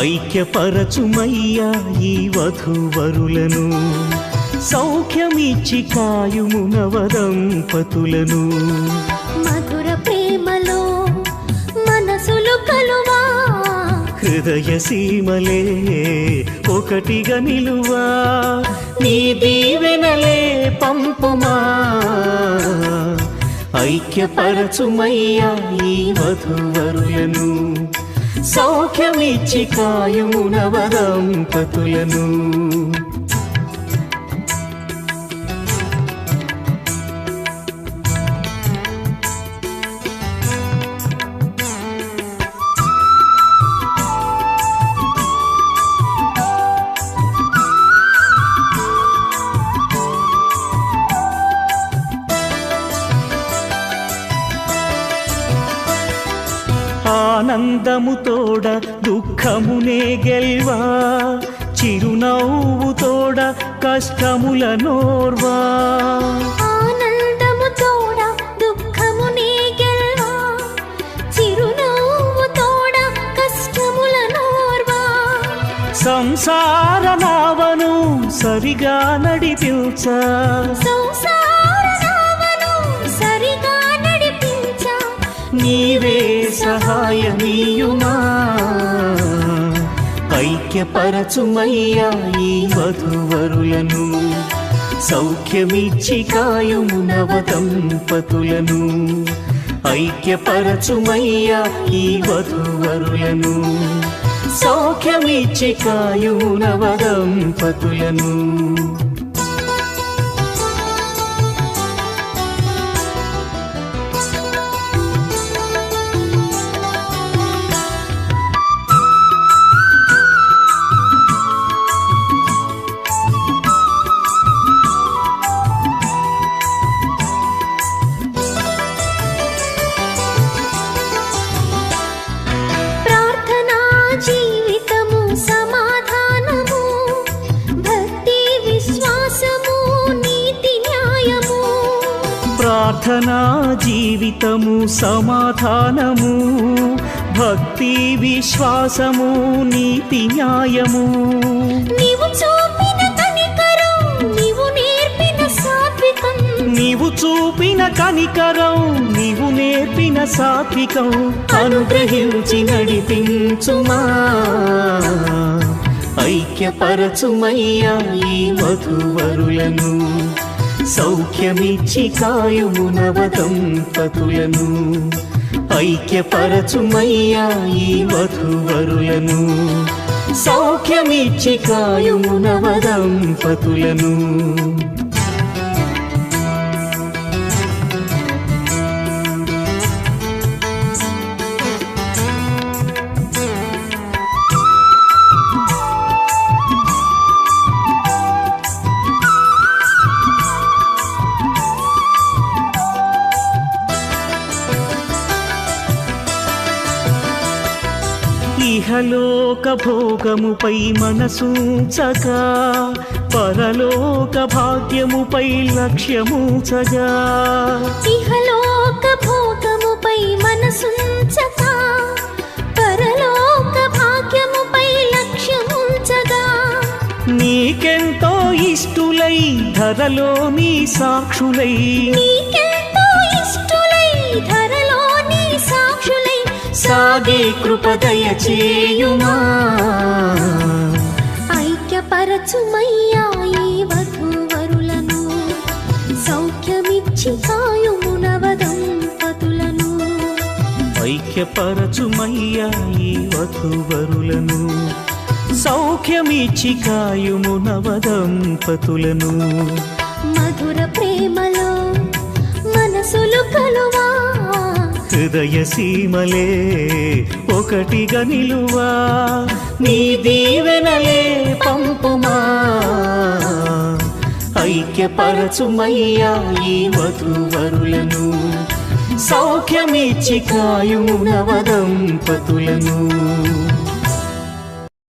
ఐక్యపరచుమయ్యా ఈ వధువరులను సౌఖ్యమిచ్చి కాయుము నవదంపతులను. మధుర ప్రేమలో మనసులు కలువా. హృదయ సీమలే ఒకటిగా నిలువా? నీ దీవెనలే పంపుమా? ఐక్యపరచుమయ్యా ఈ వధువరులను. సౌఖ్యమిచ్చి కాయమున కాయుమునవదంపతులను ఆనందము తోడ దుఃఖమునే గెల్వా చిరునవ్వు తోడ కష్టముల నోర్వా. ఆనందము తోడ గెల్వా చిరునవ్వు తోడ కష్టముల నోర్వా. సంసార నావను సరిగా నడిపించా సంసార నీవే సహాయమీయుమా? ఐక్యపరచుమయ్యా ఈ వధువరులను. సౌఖ్యమిచ్చి కాయము నవదంపతులను ఐక్యపరచుమయ్యా ఈ వధువరులను. సౌఖ్యమిచ్చి కాయుమునవదంపతులను ప్రార్థనా ప్రార్థనా జీవితము సమాధానము భక్తి విశ్వాసము నీతి న్యాయము. నీవు చూపిన కనికరం నీవు నేర్పిన సాత్వికం. నీవు చూపిన కనికరం నీవు నేర్పిన సాత్వికం. అనుగ్రహించి నడిపించుమా. ఐక్యపరచుమయ్యా ఈ వధువరులను. సౌఖ్యమిచ్చి కాయము నవదంపతులను ఐక్యపరచుమయ్యా ఈ వధువరులను. సౌఖ్యమిచ్చి కాయము కాయుమునవదంపతులను ఇహలోక భోగముపై మనసూచగా పరలోక భాగ్యముపై లక్ష్యమూచగా ఇహలోక భోగముపై మనసుంచక పరలోక భాగ్యముపై లక్ష్యముంచగా నీకెంతో ఇష్టులై ధరలో నీ సాక్షులై. నీకెంతో ఇష్టులై సాక్షులై సాగే కృపదయ చేయుమా? ఐక్యపరచుమయ్యా ఈ వధూవరులను సౌఖ్యమిచ్చి కాయుమునవదంపతులను ఐక్యపరచుమయ్యా ఈ వధువరులను సౌఖ్యమిచ్చి కాయుమునవదంపతులను మధుర ప్రేమలో మనసులు కలువా? హృదయ సీమలే ఒకటిగా నిలువా. నీ దీవెనలే పంపుమా. ఐక్యపరచుమయ్యా ఈ వధువరులను. సౌఖ్యమిచ్చి కాయుమునవదంపతులను